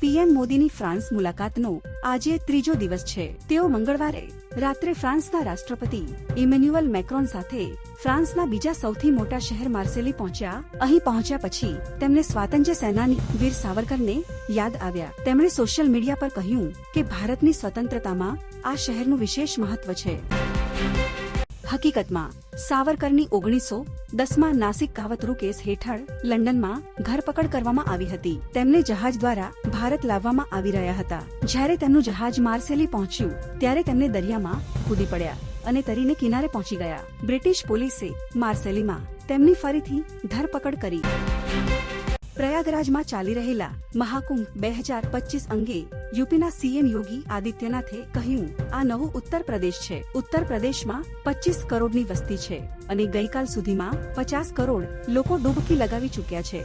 PM મોદીની France મુલાકાતનો આજે ત્રીજો દિવસ છે. તેઓ મંગળવારે રાત્રે ફ્રાન્સના રાષ્ટ્રપતિ ઇમેન્યુઅલ મેક્રોન સાથે ફ્રાન્સના બીજા સૌથી મોટા શહેર માર્સેલી પહોંચ્યા. અહીં પહોંચ્યા પછી તેમને સ્વાતંત્ર્ય સેનાની વીર સાવરકરને યાદ આવ્યા. તેમણે સોશિયલ મીડિયા પર કહ્યું કે ભારતની સ્વતંત્રતામાં આ શહેરનું વિશેષ મહત્વ છે. હકીકતમાં, સાવરકરની ઓગણીસો દસમાં નાસિક કાવતરૂ કેસ હેઠળ લંડનમાં ધરપકડ કરવામાં આવી હતી. તેમને જહાજ દ્વારા ભારત લાવવામાં આવી રહ્યા હતા. જ્યારે તેમનું જહાજ માર્સેલી પહોંચ્યું, ત્યારે તેમને દરિયામાં કૂદી પડ્યા અને તરીને કિનારે પહોંચી ગયા. બ્રિટિશ પોલીસે માર્સેલીમાં તેમની ફરીથી ધરપકડ કરી. પ્રયાગરાજમાં ચાલી રહેલા મહાકુંભ બે હજાર પચીસ અંગે યુપીના સીએમ યોગી આદિત્યનાથે કહ્યું, આ નવું ઉત્તર પ્રદેશ છે. ઉત્તર પ્રદેશમાં પચીસ કરોડની વસ્તી છે અને ગઈકાલ સુધીમાં પચાસ કરોડ લોકો ડૂબકી લગાવી ચૂક્યા છે.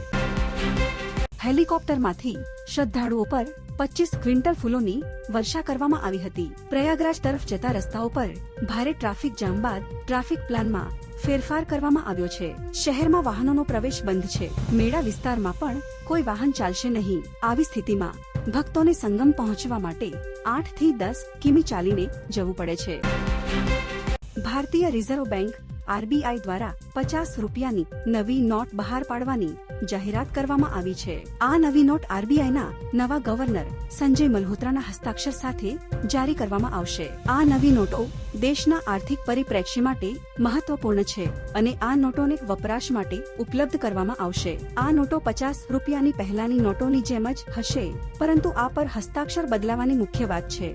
હેલિકોપ્ટરમાંથી શ્રદ્ધાળુઓ પર પચીસ ક્વિન્ટલ ફૂલોની વર્ષા કરવામાં આવી હતી. પ્રયાગરાજ તરફ જતા રસ્તાઓ પર ભારે ટ્રાફિક જામ બાદ ટ્રાફિક પ્લાનમાં ફેરફાર કરવામાં આવ્યો છે. શહેરમાં વાહનોનો પ્રવેશ બંધ છે. મેળા વિસ્તારમાં પણ કોઈ વાહન ચાલશે નહીં. આવી સ્થિતિમાં ભક્તોને સંગમ પહોંચવા માટે આઠથી દસ કિમી ચાલીને જવું પડે છે. ભારતીય રિઝર્વ બેંક આરબીઆઈ દ્વારા પચાસ રૂપિયાની નવી નોટ બહાર પાડવાની જાહેરાત કરવામાં આવી છે. આ નવી નોટ આરબીઆઈના નવા ગવર્નર સંજય મલ્હોત્રાના હસ્તાક્ષર સાથે જારી કરવામાં આવશે. આ નવી નોટો દેશના આર્થિક પરિપ્રેક્ષ્ય માટે મહત્વપૂર્ણ છે અને આ નોટોને વપરાશ માટે ઉપલબ્ધ કરવામાં આવશે. આ નોટો પચાસ રૂપિયાની પહેલાની નોટોની જેમ જ હશે, પરંતુ આ પર હસ્તાક્ષર બદલાવાની મુખ્ય વાત છે.